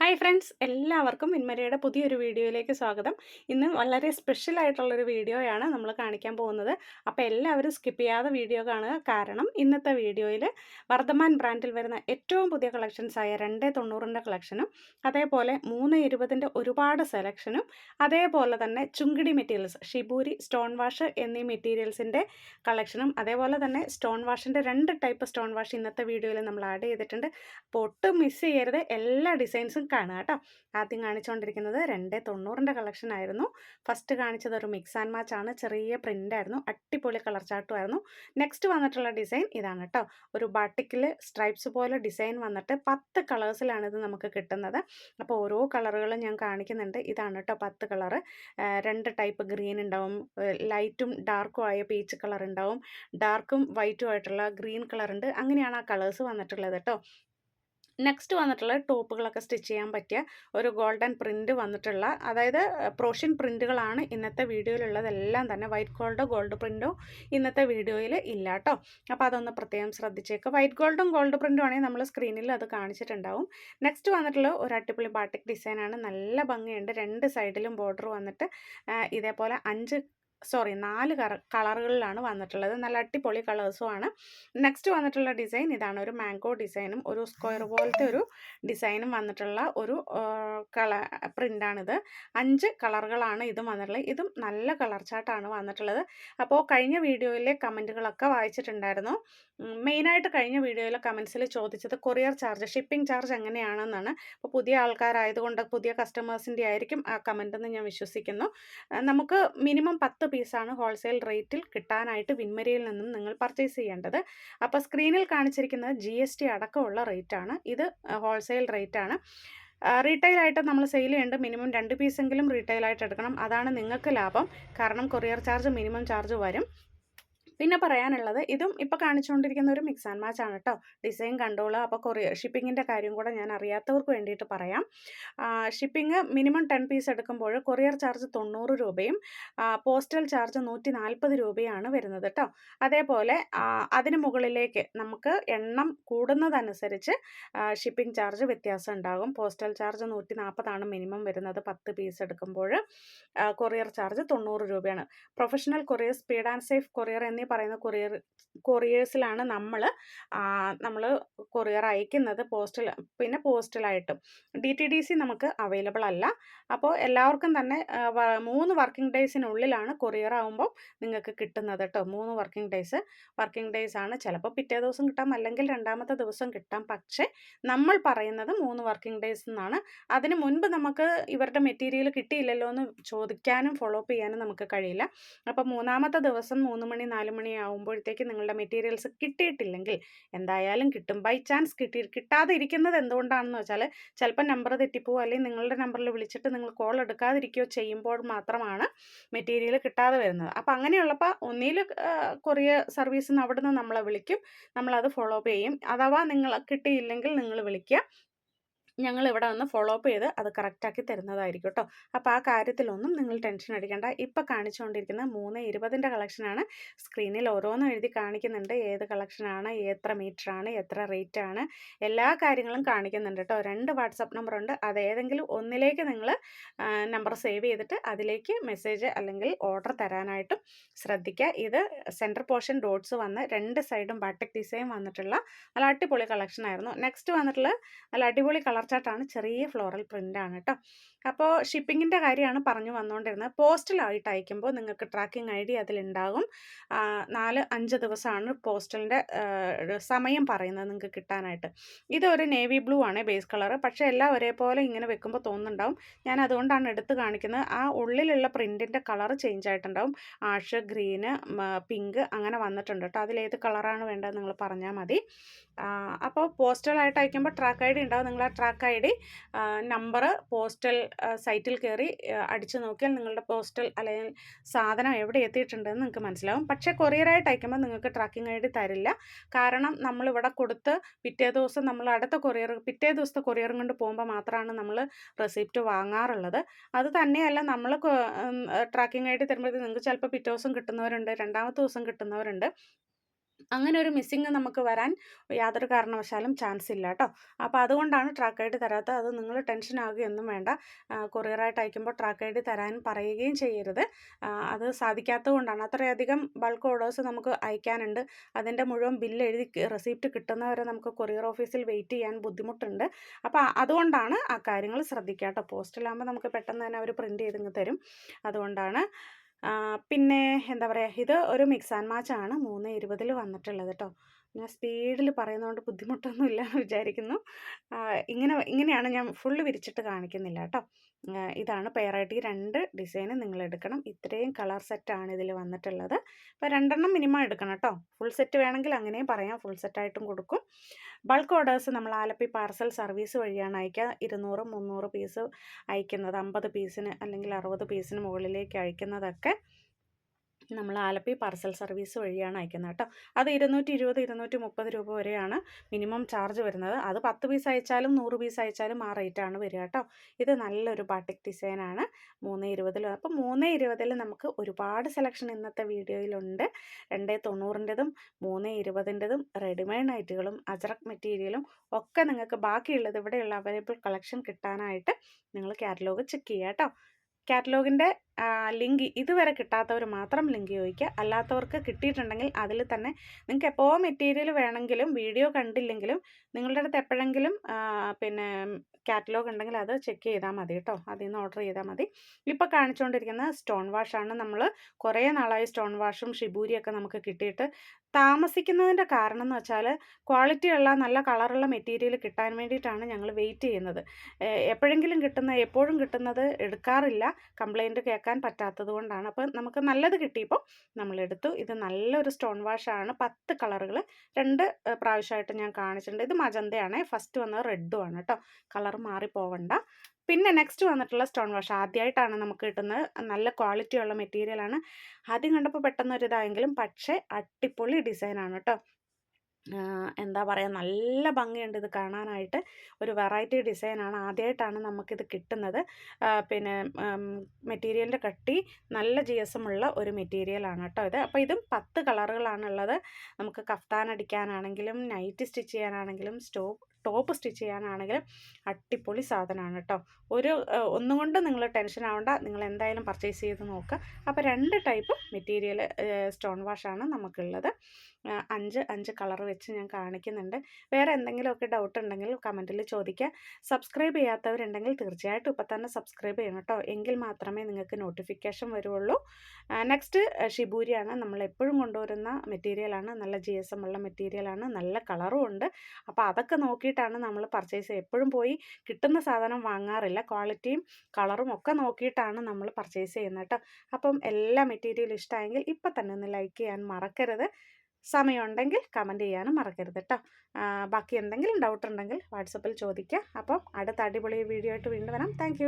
Hi friends എല്ലാവർക്കും മിന്മരയുടെ പുതിയൊരു വീഡിയോയിലേക്ക് സ്വാഗതം. ഇന്ന് വളരെ സ്പെഷ്യൽ ആയിട്ടുള്ളൊരു വീഡിയോയാണ് നമ്മൾ കാണിക്കാൻ പോകുന്നത്. അപ്പോൾ എല്ലാവരും സ്കിപ്പ് ചെയ്യാതെ വീഡിയോ കാണുക. കാരണം ഇന്നത്തെ വീഡിയോയിൽ വർദ്ധമാൻ ബ്രാൻഡിൽ വരുന്ന ഏറ്റവും പുതിയ കളക്ഷൻസായ രണ്ട് തൊണ്ണൂറിന്റെ കളക്ഷനും അതേപോലെ മൂന്ന് ഇരുപതിന്റെ ഒരുപാട് സെലക്ഷനും അതേപോലെ തന്നെ Chungidi materials shibori stone wash എന്നീ മെറ്റീരിയൽസിന്റെ കളക്ഷനും അതേപോലെ തന്നെ സ്റ്റോൺ വാഷിന്റെ രണ്ട് ടൈപ്പ് സ്റ്റോൺ വാഷ് ഇന്നത്തെ വീഡിയോയിൽ നമ്മൾ ആഡ് ചെയ്തിട്ടുണ്ട്. അപ്പോൾ ഒട്ടും മിസ് ചെയ്യരുത്. എല്ലാ ഡിസൈൻസും കാണുക കേട്ടോ. ആദ്യം കാണിച്ചുകൊണ്ടിരിക്കുന്നത് രണ്ട് തൊണ്ണൂറിന്റെ കളക്ഷൻ ആയിരുന്നു. ഫസ്റ്റ് കാണിച്ചത് ഒരു മിക്സ് ആൻഡ് മാച്ച് ആണ്. ചെറിയ പ്രിന്റ് ആയിരുന്നു. അടിപൊളി കളർ ചാട്ടുമായിരുന്നു നെക്സ്റ്റ് വന്നിട്ടുള്ള ഡിസൈൻ ഇതാണ് കേട്ടോ. ഒരു ബാട്ടിക്കിൽ സ്ട്രൈപ്സ് പോലെ ഡിസൈൻ വന്നിട്ട് പത്ത് കളേഴ്സിലാണ് ഇത് നമുക്ക് കിട്ടുന്നത്. അപ്പോൾ ഓരോ കളറുകളും ഞാൻ കാണിക്കുന്നുണ്ട്. ഇതാണ് കേട്ടോ പത്ത് കളറ് രണ്ട് ടൈപ്പ് ഗ്രീൻ ഉണ്ടാവും. ലൈറ്റും ഡാർക്കും ആയ പീച്ച് കളർ ഉണ്ടാവും. ഡാർക്കും വൈറ്റും ആയിട്ടുള്ള ഗ്രീൻ കളർ ഉണ്ട്. അങ്ങനെയാണ് ആ കളേഴ്സ് വന്നിട്ടുള്ളത് കേട്ടോ. നെക്സ്റ്റ് വന്നിട്ടുള്ള ടോപ്പുകളൊക്കെ സ്റ്റിച്ച് ചെയ്യാൻ പറ്റിയ ഒരു ഗോൾഡൻ പ്രിന്റ് വന്നിട്ടുള്ള അതായത് പ്രോഷ്യൻ പ്രിന്റുകളാണ് ഇന്നത്തെ വീഡിയോയിലുള്ളതെല്ലാം തന്നെ വൈറ്റ് ഗോൾഡോ ഗോൾഡ് പ്രിന്റോ ഇന്നത്തെ വീഡിയോയിൽ ഇല്ല കേട്ടോ അപ്പോൾ അതൊന്ന് പ്രത്യേകം ശ്രദ്ധിച്ചേക്കുക വൈറ്റ് ഗോൾഡും ഗോൾഡ് പ്രിന്റും ആണെങ്കിൽ നമ്മൾ സ്ക്രീനിൽ അത് കാണിച്ചിട്ടുണ്ടാവും. നെക്സ്റ്റ് വന്നിട്ടുള്ള ഒരു അടിപൊളി ബാട്ടിക് ഡിസൈനാണ് നല്ല ഭംഗിയുണ്ട്. രണ്ട് സൈഡിലും ബോർഡർ വന്നിട്ട് ഇതേപോലെ അഞ്ച് സോറി നാല് കളറുകളിലാണ് വന്നിട്ടുള്ളത്. നല്ല അടിപൊളി കളേഴ്സുമാണ്. നെക്സ്റ്റ് വന്നിട്ടുള്ള ഡിസൈൻ ഇതാണ്. ഒരു മാംഗോ ഡിസൈനും ഒരു സ്ക്വയർ പോലത്തെ ഒരു ഡിസൈനും വന്നിട്ടുള്ള ഒരു കള പ്രിന്റാണിത് അഞ്ച് കളറുകളാണ് ഇതും വന്നിട്ടുള്ളത്. ഇതും നല്ല കളർ ചാർട്ടാണ് വന്നിട്ടുള്ളത്. അപ്പോൾ കഴിഞ്ഞ വീഡിയോയിലെ കമന്റുകളൊക്കെ വായിച്ചിട്ടുണ്ടായിരുന്നു. മെയിനായിട്ട് കഴിഞ്ഞ വീഡിയോയിലെ കമൻസിൽ ചോദിച്ചത് കൊറിയർ ചാർജ് ഷിപ്പിംഗ് ചാർജ് എങ്ങനെയാണെന്നാണ്. അപ്പോൾ പുതിയ ആൾക്കാരായതുകൊണ്ട് പുതിയ കസ്റ്റമേഴ്സിന്റെ ആയിരിക്കും ആ കമന്റ് എന്ന് ഞാൻ വിശ്വസിക്കുന്നു. നമുക്ക് മിനിമം പത്ത് പീസാണ് ഹോൾസെയിൽ റേറ്റിൽ കിട്ടാനായിട്ട് വിൻമരിയിൽ നിന്നും നിങ്ങൾ പർച്ചേസ് ചെയ്യേണ്ടത്. അപ്പോൾ സ്ക്രീനിൽ കാണിച്ചിരിക്കുന്നത് ജി എസ് ടി അടക്കമുള്ള റേറ്റാണ് ഇത് ഹോൾസെയിൽ റേറ്റാണ് റീറ്റെയിൽ ആയിട്ട് നമ്മൾ സെയിൽ ചെയ്യേണ്ടത് മിനിമം രണ്ട് പീസെങ്കിലും റീറ്റെയിൽ ആയിട്ട് എടുക്കണം. അതാണ് നിങ്ങൾക്ക് ലാഭം. കാരണം കൊറിയർ ചാർജ് മിനിമം ചാർജ് വരും. പിന്നെ പറയാനുള്ളത് ഇതും ഇപ്പോൾ കാണിച്ചുകൊണ്ടിരിക്കുന്ന ഒരു മിക്സ് ആൻഡ് മാച്ച് ആണ് കേട്ടോ ഡിസൈൻ കണ്ടോളൂ അപ്പോൾ കൊറിയർ ഷിപ്പിങ്ങിന്റെ കാര്യം കൂടെ ഞാൻ അറിയാത്തവർക്ക് വേണ്ടിയിട്ട് പറയാം. ഷിപ്പിംഗ് മിനിമം ടെൻ പീസ് എടുക്കുമ്പോൾ കൊറിയർ ചാർജ് തൊണ്ണൂറ് രൂപയും പോസ്റ്റൽ ചാർജ് നൂറ്റി നാൽപ്പത് രൂപയാണ് വരുന്നത് കേട്ടോ അതേപോലെ അതിന് മുകളിലേക്ക് നമുക്ക് എണ്ണം കൂടുന്നതനുസരിച്ച് ഷിപ്പിംഗ് ചാർജ് വ്യത്യാസം ഉണ്ടാകും. പോസ്റ്റൽ ചാർജ് നൂറ്റി നാൽപ്പതാണ് മിനിമം വരുന്നത് പത്ത് പീസ് എടുക്കുമ്പോൾ കൊറിയർ ചാർജ് തൊണ്ണൂറ് രൂപയാണ്. Professional courier speed and safe courier എന്നീ പറയുന്ന കൊറിയർ കൊറിയേഴ്സിലാണ് നമ്മൾ നമ്മൾ കൊറിയർ അയക്കുന്നത് പോസ്റ്റൽ പിന്നെ പോസ്റ്റലായിട്ടും. ഡി ടി ഡി സി നമുക്ക് അവൈലബിൾ അല്ല. അപ്പോൾ എല്ലാവർക്കും തന്നെ മൂന്ന് വർക്കിംഗ് ഡേയ്സിനുള്ളിലാണ് കൊറിയർ ആകുമ്പോൾ നിങ്ങൾക്ക് കിട്ടുന്നത് കേട്ടോ മൂന്ന് വർക്കിംഗ് ഡേയ്സ്. വർക്കിംഗ് ഡേയ്സ് ആണ് ചിലപ്പോൾ പിറ്റേ ദിവസം കിട്ടാം അല്ലെങ്കിൽ രണ്ടാമത്തെ ദിവസം കിട്ടാം. പക്ഷേ നമ്മൾ പറയുന്നത് മൂന്ന് വർക്കിംഗ് ഡേയ്സ് എന്നാണ് അതിന് മുൻപ് നമുക്ക് ഇവരുടെ മെറ്റീരിയൽ കിട്ടിയില്ലല്ലോ എന്ന് ചോദിക്കാനും ഫോളോ അപ്പ് ചെയ്യാനും നമുക്ക് കഴിയില്ല. അപ്പോൾ മൂന്നാമത്തെ ദിവസം മൂന്ന് മണി നാല് മണിയാവുമ്പോഴത്തേക്ക് നിങ്ങളുടെ മെറ്റീരിയൽസ് കിട്ടിയിട്ടില്ലെങ്കിൽ എന്തായാലും കിട്ടും. ബൈ ചാൻസ് കിട്ടി കിട്ടാതെ ഇരിക്കുന്നത് എന്തുകൊണ്ടാണെന്ന് വെച്ചാൽ ചിലപ്പോൾ നമ്പർ തെറ്റിപ്പോവോ അല്ലെങ്കിൽ നിങ്ങളുടെ നമ്പറിൽ വിളിച്ചിട്ട് നിങ്ങൾ കോൾ എടുക്കാതിരിക്കുകയോ ചെയ്യുമ്പോൾ മാത്രമാണ് മെറ്റീരിയൽ കിട്ടാതെ വരുന്നത്. അപ്പോൾ അങ്ങനെയുള്ളപ്പോൾ ഒന്നിൽ കൊറിയർ സർവീസിൽ നിന്ന് അവിടെ നിന്ന് നമ്മളെ വിളിക്കും. നമ്മളത് ഫോളോ അപ്പ് ചെയ്യും. അഥവാ നിങ്ങൾ കിട്ടിയില്ലെങ്കിൽ നിങ്ങൾ വിളിക്കുക. ഞങ്ങൾ ഇവിടെ വന്ന് ഫോളോ അപ്പ് ചെയ്ത് അത് കറക്റ്റാക്കി തരുന്നതായിരിക്കും കേട്ടോ അപ്പോൾ ആ കാര്യത്തിലൊന്നും നിങ്ങൾ ടെൻഷൻ അടിക്കേണ്ട. ഇപ്പോൾ കാണിച്ചുകൊണ്ടിരിക്കുന്ന മൂന്ന് ഇരുപതിന്റെ കളക്ഷനാണ് സ്ക്രീനിൽ ഓരോന്നും എഴുതി കാണിക്കുന്നുണ്ട്. ഏത് കളക്ഷനാണ് എത്ര മീറ്ററാണ് എത്ര റേറ്റ് ആണ്. എല്ലാ കാര്യങ്ങളും കാണിക്കുന്നുണ്ട് കേട്ടോ രണ്ട് വാട്സപ്പ് നമ്പറുണ്ട് അത് ഏതെങ്കിലും ഒന്നിലേക്ക് നിങ്ങൾ നമ്പർ സേവ് ചെയ്തിട്ട് അതിലേക്ക് മെസ്സേജ് അല്ലെങ്കിൽ ഓർഡർ തരാനായിട്ടും ശ്രദ്ധിക്കുക ഇത് സെന്റർ പോർഷൻ ഡോട്ട്സ് വന്ന് രണ്ട് സൈഡും ബട്ടക് ഡിസൈൻ വന്നിട്ടുള്ള നല്ല അടിപൊളി കളക്ഷൻ ആയിരുന്നു. നെക്സ്റ്റ് വന്നിട്ടുള്ള നല്ല അടിപൊളി കളർ ചാർട്ടാണ് ചെറിയ ഫ്ലോറൽ പ്രിന്റാണ് കേട്ടോ അപ്പോൾ ഷിപ്പിങ്ങിന്റെ കാര്യമാണ് പറഞ്ഞു വന്നുകൊണ്ടിരുന്നത് പോസ്റ്റലായിട്ട് അയക്കുമ്പോൾ നിങ്ങൾക്ക് ട്രാക്കിംഗ് ഐ ഡി അതിലുണ്ടാകും. നാല് അഞ്ച് ദിവസമാണ് പോസ്റ്റലിന്റെ സമയം പറയുന്നത് നിങ്ങൾക്ക് കിട്ടാനായിട്ട്. ഇതൊരു നേവി ബ്ലൂ ആണ് ബേസ് കളർ പക്ഷേ എല്ലാം ഒരേപോലെ ഇങ്ങനെ വെക്കുമ്പോൾ തോന്നുന്നുണ്ടാവും. ഞാൻ അതുകൊണ്ടാണ് എടുത്ത് കാണിക്കുന്നത്. ആ ഉള്ളിലുള്ള പ്രിന്റിന്റെ കളർ ചേഞ്ച് ആയിട്ടുണ്ടാവും. ആഷ് ഗ്രീന് പിങ്ക് അങ്ങനെ വന്നിട്ടുണ്ട് കേട്ടോ അതിലേത് കളറാണ് വേണ്ടത് നിങ്ങൾ പറഞ്ഞാൽ മതി. അപ്പോൾ പോസ്റ്റലായിട്ട് അയക്കുമ്പോൾ ട്രാക്ക് ഐ ഡി ഉണ്ടാവും. നിങ്ങൾ ആ track I D number postal സൈറ്റിൽ കയറി അടിച്ചു നോക്കിയാൽ നിങ്ങളുടെ പോസ്റ്റൽ അല്ലെങ്കിൽ സാധനം എവിടെ എത്തിയിട്ടുണ്ടെന്ന് നിങ്ങൾക്ക് മനസ്സിലാവും. പക്ഷേ കൊറിയറായിട്ട് അയക്കുമ്പോൾ നിങ്ങൾക്ക് ട്രാക്കിംഗ് ഐ ഡി തരില്ല. കാരണം നമ്മളിവിടെ കൊടുത്ത് പിറ്റേ ദിവസം നമ്മൾ അടുത്ത കൊറിയർ പിറ്റേ ദിവസത്തെ കൊറിയറും കൊണ്ട് പോകുമ്പോൾ മാത്രമാണ് നമ്മൾ റെസിപ്റ്റ് വാങ്ങാറുള്ളത്. അത് തന്നെയല്ല നമ്മൾ ട്രാക്കിംഗ് ഐ ഡി തരുമ്പോഴത്തേക്ക് നിങ്ങൾക്ക് ചിലപ്പോൾ പിറ്റേ ദിവസം കിട്ടുന്നവരുണ്ട് രണ്ടാമത്തെ ദിവസം കിട്ടുന്നവരുണ്ട്. അങ്ങനെ ഒരു മിസ്സിങ് നമുക്ക് വരാൻ യാതൊരു കാരണവശാലും ചാൻസ് ഇല്ല കേട്ടോ അപ്പോൾ അതുകൊണ്ടാണ് ട്രാക്ക് ഐ ഡി തരാത്തത്. അത് നിങ്ങൾ ടെൻഷൻ ആകുകയൊന്നും വേണ്ട. കൊറിയറായിട്ട് അയക്കുമ്പോൾ ട്രാക്ക് ഐ ഡി തരാൻ പറയുകയും ചെയ്യരുത്. അത് സാധിക്കാത്തത് കൊണ്ടാണ്. അത്രയധികം ബൾക്ക് ഓർഡേഴ്സ് നമുക്ക് അയക്കാനുണ്ട്. അതിന്റെ മുഴുവൻ ബില്ല് എഴുതി റെസിപ്റ്റ് കിട്ടുന്നവരെ നമുക്ക് കൊറിയർ ഓഫീസിൽ വെയിറ്റ് ചെയ്യാൻ ബുദ്ധിമുട്ടുണ്ട്. അപ്പോൾ അതുകൊണ്ടാണ് ആ കാര്യങ്ങൾ ശ്രദ്ധിക്കുക കേട്ടോ പോസ്റ്റിലാകുമ്പോൾ നമുക്ക് പെട്ടെന്ന് തന്നെ അവർ പ്രിന്റ് ചെയ്തിങ്ങ് തരും. അതുകൊണ്ടാണ് പിന്നെ എന്താ പറയുക ഇത് ഒരു മിക്സ് ആൻഡ് മാച്ച് ആണ്. മൂന്ന് ഇരുപതിൽ വന്നിട്ടുള്ളത് കേട്ടോ ഞാൻ സ്പീഡിൽ പറയുന്നതുകൊണ്ട് ബുദ്ധിമുട്ടൊന്നുമില്ല എന്ന് വിചാരിക്കുന്നു. ഇങ്ങനെ ഇങ്ങനെയാണ് ഞാൻ ഫുള്ള് വിരിച്ചിട്ട് കാണിക്കുന്നില്ല കേട്ടോ ഇതാണ് പെയറായിട്ട് ഈ രണ്ട് ഡിസൈന് നിങ്ങൾ എടുക്കണം. ഇത്രയും കളർ സെറ്റാണ് ഇതിൽ വന്നിട്ടുള്ളത്. അപ്പോൾ രണ്ടെണ്ണം മിനിമം എടുക്കണം കേട്ടോ ഫുൾ സെറ്റ് വേണമെങ്കിൽ അങ്ങനെയും പറയാം. ഫുൾ സെറ്റായിട്ടും കൊടുക്കും. ബൾക്ക് ഓർഡേഴ്സ് നമ്മൾ ആലപ്പി പാർസൽ സർവീസ് വഴിയാണ് അയക്കുക. ഇരുന്നൂറ് മുന്നൂറ് പീസ് അയക്കുന്നത് അമ്പത് പീസിന് അല്ലെങ്കിൽ അറുപത് പീസിന് മുകളിലേക്ക് അയക്കുന്നതൊക്കെ നമ്മൾ ആലപ്പി പാർസൽ സർവീസ് വഴിയാണ് അയക്കുന്നത് കേട്ടോ. അത് ഇരുന്നൂറ്റി ഇരുപത് ഇരുന്നൂറ്റി മുപ്പത് രൂപ വരെയാണ് മിനിമം ചാർജ് വരുന്നത്. അത് പത്ത് പീസ് അയച്ചാലും നൂറ് പീസ് അയച്ചാലും ആ റേറ്റാണ് വരിക കേട്ടോ. ഇത് നല്ലൊരു ബാട്ടിക് ഡിസൈനാണ് മൂന്ന് ഇരുപതിൽ അപ്പോൾ മൂന്ന് ഇരുപതിൽ നമുക്ക് ഒരുപാട് സെലക്ഷൻ ഇന്നത്തെ വീഡിയോയിലുണ്ട് രണ്ട് തൊണ്ണൂറിന്റെതും മൂന്ന് ഇരുപതിന്റെതും റെഡിമെയ്ഡ് നൈറ്റുകളും അജറക് മെറ്റീരിയലും ഒക്കെ നിങ്ങൾക്ക് ബാക്കിയുള്ളത് ഇവിടെയുള്ള അവൈലബിൾ കളക്ഷൻ കിട്ടാനായിട്ട് നിങ്ങൾ കാറ്റലോഗ് ചെക്ക് ചെയ്യുക കേട്ടോ. കാറ്റലോഗിന്റെ ലിങ്ക് ഇതുവരെ കിട്ടാത്തവർ മാത്രം ലിങ്ക് ചോദിക്കുക. അല്ലാത്തവർക്ക് കിട്ടിയിട്ടുണ്ടെങ്കിൽ അതിൽ തന്നെ നിങ്ങൾക്ക് എപ്പോൾ മെറ്റീരിയൽ വേണമെങ്കിലും വീഡിയോ കണ്ടില്ലെങ്കിലും നിങ്ങളുടെ അടുത്ത് എപ്പോഴെങ്കിലും പിന്നെ കാറ്റലോഗ് ഉണ്ടെങ്കിൽ അത് ചെക്ക് ചെയ്താൽ മതി കേട്ടോ. അതിൽ നിന്ന് ഓർഡർ ചെയ്താൽ മതി. ഇപ്പോൾ കാണിച്ചുകൊണ്ടിരിക്കുന്ന സ്റ്റോൺ വാഷാണ് നമ്മൾ കുറേ നാളായി സ്റ്റോൺ വാഷും ഷിബൂരിയൊക്കെ നമുക്ക് കിട്ടിയിട്ട് താമസിക്കുന്നതിന്റെ കാരണം എന്ന് വെച്ചാൽ ക്വാളിറ്റിയുള്ള നല്ല കളറുള്ള മെറ്റീരിയൽ കിട്ടാൻ വേണ്ടിയിട്ടാണ് ഞങ്ങൾ വെയിറ്റ് ചെയ്യുന്നത്. എപ്പോഴെങ്കിലും കിട്ടുന്ന എപ്പോഴും കിട്ടുന്നത് എടുക്കാറില്ല. കംപ്ലൈന്റ് കേൾക്കാൻ പറ്റാത്തത് കൊണ്ടാണ്. അപ്പോൾ നമുക്ക് നല്ലത് കിട്ടിയപ്പോൾ നമ്മളെടുത്തു. ഇത് നല്ലൊരു സ്റ്റോൺ വാഷാണ്. പത്ത് കളറുകൾ. രണ്ട് പ്രാവശ്യമായിട്ട് ഞാൻ കാണിച്ചിട്ടുണ്ട്. ഇത് മജന്തയാണ്. ഫസ്റ്റ് വന്നത് റെഡും ആണ് കേട്ടോ. കളർ മാറിപ്പോവണ്ട പിന്നെ നെക്സ്റ്റ് വന്നിട്ടുള്ള സ്റ്റോൺ വാഷ്. ആദ്യമായിട്ടാണ് നമുക്ക് കിട്ടുന്നത്. നല്ല ക്വാളിറ്റിയുള്ള മെറ്റീരിയലാണ് ആദ്യം കണ്ടപ്പോൾ പെട്ടെന്ന് ഒരു ഇതായെങ്കിലും പക്ഷേ അടിപൊളി ഡിസൈനാണ് കേട്ടോ. എന്താ പറയുക നല്ല ഭംഗിയുണ്ട് ഇത് കാണാനായിട്ട്. ഒരു വെറൈറ്റി ഡിസൈനാണ് ആദ്യമായിട്ടാണ് നമുക്കിത് കിട്ടുന്നത്. പിന്നെ മെറ്റീരിയലിന്റെ കട്ടി നല്ല ജി എസ് ഉള്ള ഒരു മെറ്റീരിയലാണ് കേട്ടോ ഇത്. അപ്പോൾ ഇതും പത്ത് കളറുകളാണുള്ളത് നമുക്ക് കഫ്താൻ അടിക്കാനാണെങ്കിലും നൈറ്റ് സ്റ്റിച്ച് ചെയ്യാനാണെങ്കിലും സ്റ്റോ ടോപ്പ് സ്റ്റിച്ച് ചെയ്യാനാണെങ്കിലും അടിപൊളി സാധനമാണ് കേട്ടോ. ഒരു ഒന്നും കൊണ്ട് നിങ്ങൾ ടെൻഷൻ ആവണ്ട. നിങ്ങൾ എന്തായാലും പർച്ചേസ് ചെയ്ത് നോക്കുക അപ്പോൾ രണ്ട് ടൈപ്പ് മെറ്റീരിയൽ സ്റ്റോൺ വാഷാണ് നമുക്കുള്ളത്. അഞ്ച് അഞ്ച് കളർ വെച്ച് ഞാൻ കാണിക്കുന്നുണ്ട്. വേറെ എന്തെങ്കിലുമൊക്കെ ഡൗട്ട് ഉണ്ടെങ്കിൽ കമന്റിൽ ചോദിക്കുക സബ്സ്ക്രൈബ് ചെയ്യാത്തവരുണ്ടെങ്കിൽ തീർച്ചയായിട്ടും ഇപ്പം തന്നെ സബ്സ്ക്രൈബ് ചെയ്യണം കേട്ടോ എങ്കിൽ മാത്രമേ നിങ്ങൾക്ക് നോട്ടിഫിക്കേഷൻ വരുള്ളൂ. നെക്സ്റ്റ് ഷിബൂരിയാണ് നമ്മൾ എപ്പോഴും കൊണ്ടുവരുന്ന മെറ്റീരിയലാണ് നല്ല ജി എസ് എം ഉള്ള മെറ്റീരിയലാണ് നല്ല കളറും ഉണ്ട്. അപ്പോൾ അതൊക്കെ നോക്കിയിട്ടാണ് നമ്മൾ പർച്ചേസ് എപ്പോഴും പോയി കിട്ടുന്ന സാധനം വാങ്ങാറില്ല. ക്വാളിറ്റിയും കളറും ഒക്കെ നോക്കിയിട്ടാണ് നമ്മൾ പർച്ചേസ് ചെയ്യുന്നത് കേട്ടോ അപ്പം എല്ലാ മെറ്റീരിയലും ഇഷ്ടമായെങ്കിൽ ഇപ്പം തന്നെ ഒന്ന് ലൈക്ക് ചെയ്യാൻ മറക്കരുത്. സമയമുണ്ടെങ്കിൽ കമന്റ് ചെയ്യാനും മറക്കരുത് കേട്ടോ ബാക്കി എന്തെങ്കിലും ഡൗട്ട് ഉണ്ടെങ്കിൽ വാട്സപ്പിൽ ചോദിക്കുക അപ്പം അടുത്ത അടിപൊളി വീഡിയോ ആയിട്ട് വീണ്ടും വരാം. താങ്ക്